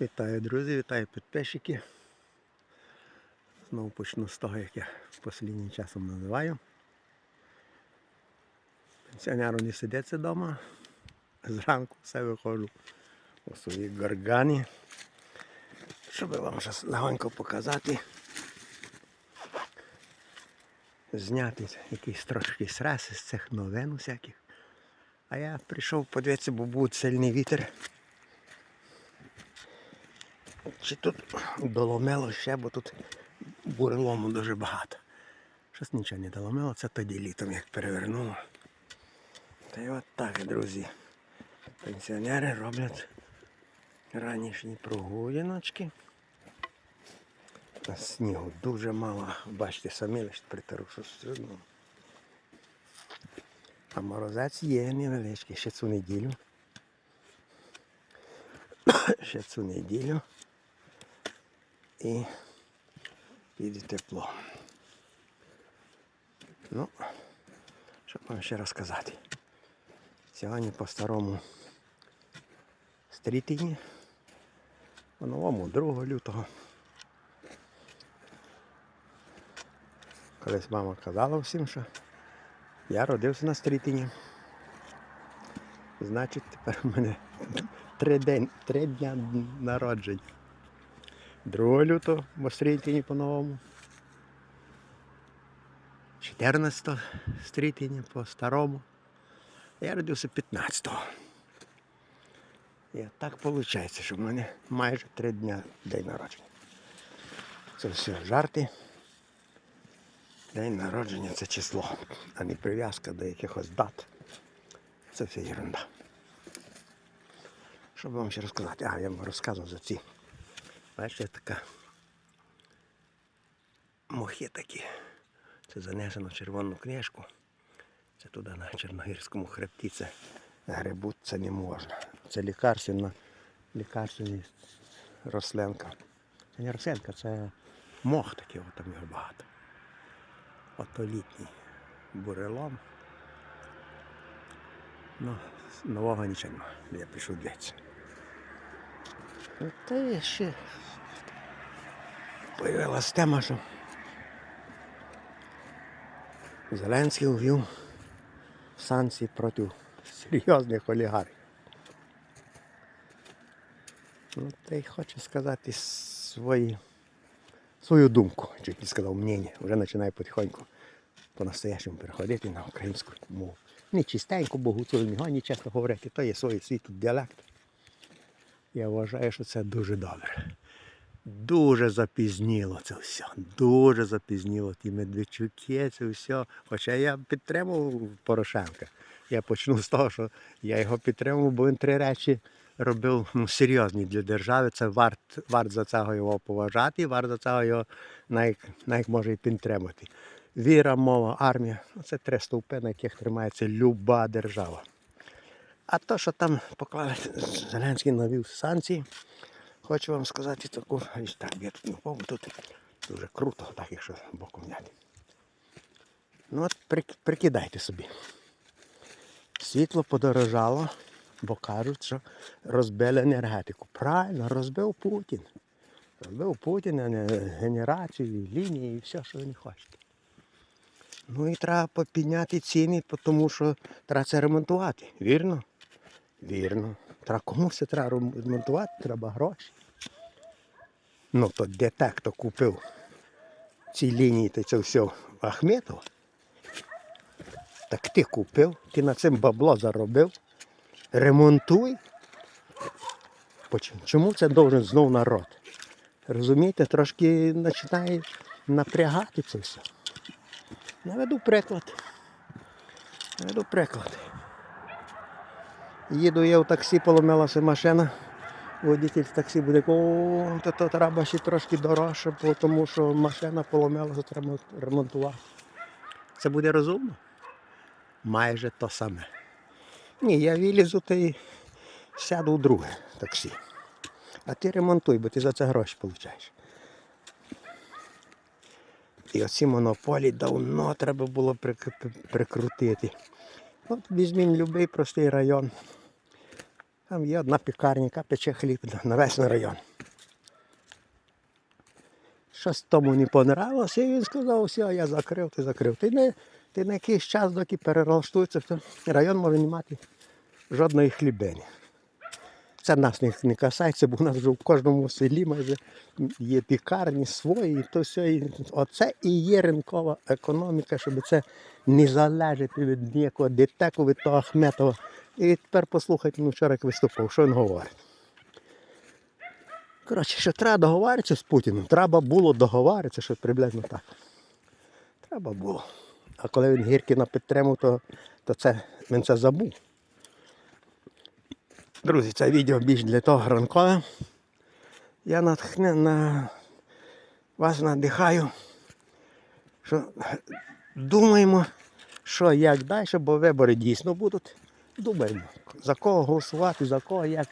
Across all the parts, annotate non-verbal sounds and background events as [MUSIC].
Вітаю, друзі, вітаю підписчики. Знову почну з того, як я останнім часом називаю. Пенсіонеру не сидиться вдома. Зранку все виходжу у своїй горгані. Щоб вам щось легонько показати. Зняти якийсь трошки стрес з цих новин усяких. А я прийшов подивитися, бо був сильний вітер. Чи тут доломило ще, бо тут бурелому дуже багато. Щось нічого не доломило, це тоді літом як перевернуло. Та й от так, друзі. Пенсіонери роблять ранішні прогуляночки. Снігу дуже мало. Бачите, самі лише притеру, що все. А морозець є невеличкий, ще цю неділю. [COUGHS] ще цю неділю. І піде тепло. Ну, що вам ще розказати. Сьогодні по старому стрітині, по новому 2 лютого. Колись мама казала всім, що я родився на стрітині. Значить, тепер у мене [LAUGHS] три, день, три дня народження. 2 лютого в Стрітині по-новому. 14 Стрітині по-старому. Я родився 15-го. І так виходить, що в мене майже три дня день народження. Це все жарти. День народження це число, а не прив'язка до якихось дат. Це все ерунда. Що би вам ще розказати? А, я вам розказував за ці. Бачите, така мохи такі. Це занесено червону книжку. Це туди на Чорногірському хребті. Це грибуть це не можна. Це лікарственна, лікарственна рослинка. Це не рослинка, це мох такий, от там його багато. Ото літній бурелом. Ну, нового нічого немає. Я пішов дивитися. Та є ще появилась тема, що Зеленський ввів санкції проти серйозних олігархів. Ну, та й хочу сказати свої, свою думку, чуть не сказав мнення. Вже починаю потихоньку по-настоящему переходити на українську мову. Не чистенько, бо гуцули не чесно говорити, то є свій свій тут діалект. Я вважаю, що це дуже добре. Дуже запізніло це все. Дуже запізніло ті Медведчуки, це все. Хоча я підтримував Порошенка. Я почну з того, що я його підтримував, бо він три речі робив ну, серйозні для держави. Це варт, варт за цього його поважати, варт за цього його навіть, навіть може і підтримати. Віра, мова, армія це три стовпи, на яких тримається люба держава. А то, що там поклали Зеленський навів санкції, хочу вам сказати таку річ. Так, я тут не бо тут дуже круто, так якщо боком взяти. Ну от прикидайте собі. Світло подорожало, бо кажуть, що розбили енергетику. Правильно, розбив Путін. Розбив Путін, генерацію, лінії і все, що ви не хочете. Ну і треба підняти ціни, тому що треба це ремонтувати. Вірно? Вірно. Треба комусь треба ремонтувати, треба гроші. Ну то де так, хто купив ці лінії та це все Ахметова. Так ти купив, ти на цим бабло заробив, ремонтуй. Чому це должен знов народ? Розумієте, трошки починає напрягати це все. Наведу приклад. Наведу приклад. Їду я в таксі, поломилася машина. Водитель в таксі буде, о, то, то треба ще трошки дорожче, тому що машина поломилася, треба ремонтувати. Це буде розумно? Майже то саме. Ні, я вилізу та й сяду у друге таксі. А ти ремонтуй, бо ти за це гроші отримаєш. І оці монополії давно треба було прикрутити. От візьміть будь-який простий район. Там є одна пікарня, яка пече хліб на весь район. Щось тому не понравилося, і він сказав, все, я закрив, ти закрив. Ти не, ти на якийсь час, доки перелаштується, то район може не мати жодної хлібини. Це нас не, не касається, бо у нас вже в кожному селі майже є пікарні свої, то все. І оце і є ринкова економіка, щоб це не залежати від ніякого дитеку, від того Ахметова. І тепер послухайте, ну вчора як виступав, що він говорить. Коротше, що треба договоритися з Путіним. Треба було договоритися, що приблизно так. Треба було. А коли він Гіркіна підтримав, то, то це, він це забув. Друзі, це відео більш для того ранкове. Я натхне на вас надихаю, що думаємо, що як далі, бо вибори дійсно будуть. Думаємо, за кого голосувати, за кого як,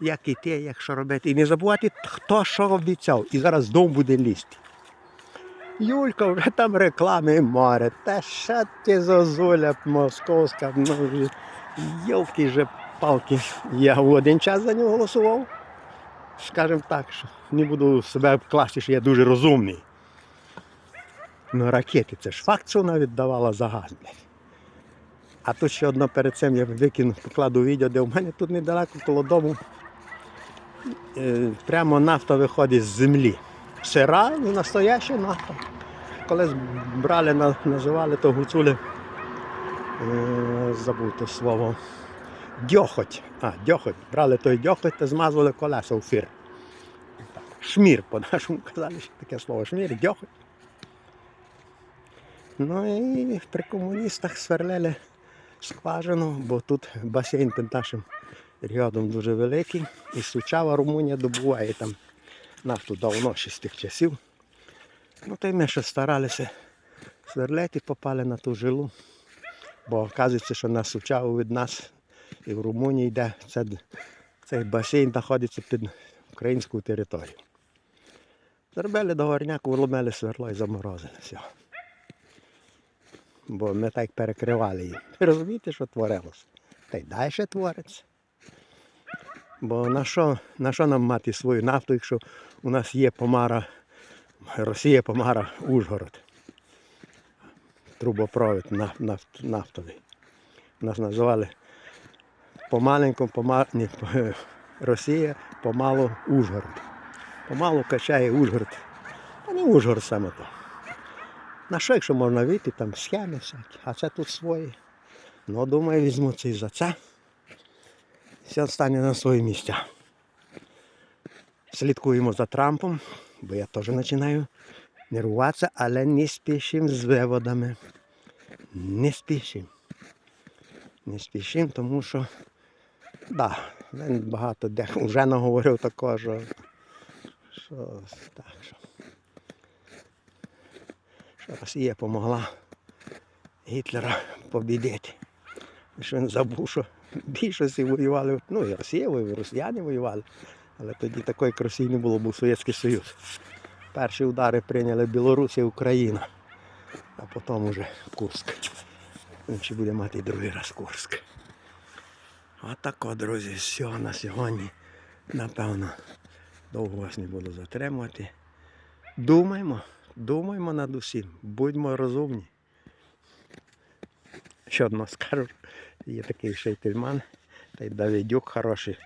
як іти, як що робити. І не забувати, хто що обіцяв. І зараз знову буде лізти. Юлька вже там реклами море. Та що ти зозуля московська, ну йовки же палки. Я в один час за нього голосував. Скажем так, що не буду себе класти, що я дуже розумний. Ну ракети, це ж факт, що вона віддавала за газ, блядь. А тут ще одно перед цим я викину, покладу відео, де у мене тут недалеко коло дому. е, Прямо нафта виходить з землі. Сира, не настояща нафта. Коли брали, називали то гуцули, е, слово. Дьохоть. А, дьохоть. Брали той дьохоть та змазували колеса у фір. Шмір, по-нашому казали, що таке слово шмір, дьохоть. Ну і при комуністах сверлили скважину, бо тут басейн під нашим регіоном дуже великий. І Сучава Румунія добуває там нафту давно ще з тих часів. Ну то й ми ще старалися сверлити, попали на ту жилу. Бо оказується, що на Сучаву від нас і в Румунії йде це, цей басейн знаходиться під українською територією. Зробили договорняк, вломили сверло і заморозили. Все. Бо ми так перекривали її. [LAUGHS] Розумієте, що творилося? Та й далі твориться. Бо на що, на що нам мати свою нафту, якщо у нас є помара, Росія помара Ужгород. Трубопровід наф- нафт- нафтовий. Нас називали помаленьку, пома... Ні, [LAUGHS] Росія помалу Ужгород. Помалу качає Ужгород. А не Ужгород саме то. На що, якщо можна вийти, там схеми всякі, а це тут свої. Ну, думаю, візьмуться і за це. Все стане на свої місця. Слідкуємо за Трампом, бо я теж починаю нервуватися, але не спішимо з виводами. Не спішимо. Не спішимо, тому що да, він багато де вже наговорив такого, що так, що Росія допомогла Гітлера побідити. Що він забув, що більшості воювали, ну і Росія воювала, росіяни воювали. Але тоді такої Росії не було, був Совєтський Союз. Перші удари прийняли Білорусь і Україна, а потім уже Курськ. Він ще буде мати другий раз Курськ. Отако, друзі, все на сьогодні. Напевно, довго вас не буду затримувати. Думаємо, думаємо над усім, будьмо розумні. Ще одно скажу, є такий шейтельман, та й Давидюк, хороші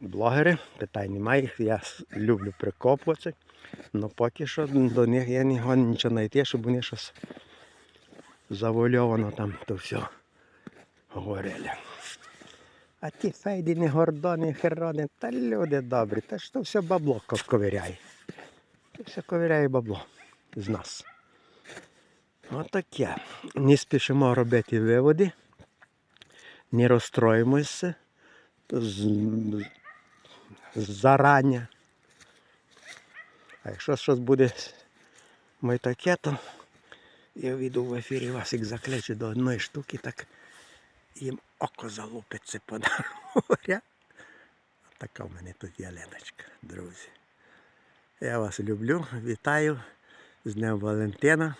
блогери, питань немає, я люблю прикопуватися, але поки що до них я не нічого знайти, щоб вони щось завуальовано там то все говорили. А ті фейди, не гордони, херони, та люди добрі, та то все бабло ко- ковиряє. Все ковиряє бабло з нас. Отаке. Не спішимо робити виводи, не розстроїмося з- зарання. А якщо щось буде ми таке, то я вийду в ефірі вас як закличу до одної штуки, так їм око залупиться подарунок. Така в мене тут ялиночка, друзі. Я вас люблю, вітаю з Днем Валентина.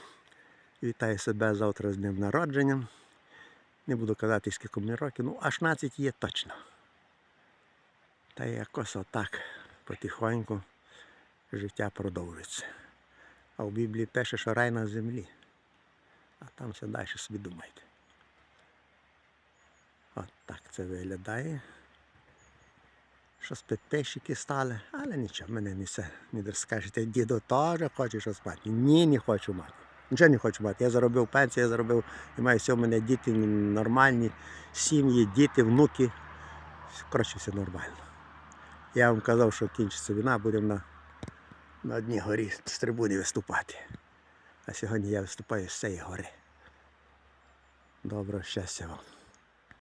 Вітаю себе завтра з днем народження. Не буду казати, скільки мені років, ну аж 16 є точно. Та якось отак потихоньку життя продовжується. А в Біблії пише, що рай на землі. А там все далі собі думайте. От так це виглядає. Щось підписчики стали, але нічого, мене не це не скажете, дідо теж хоче щось мати. Ні, не хочу мати. Нічого не хочу мати. Я заробив пенсію, я заробив, і маю все, у мене діти нормальні, сім'ї, діти, внуки. Коротше, все нормально. Я вам казав, що кінчиться війна, будемо на, на одній горі з трибуни виступати. А сьогодні я виступаю з цієї гори. Доброго щастя вам.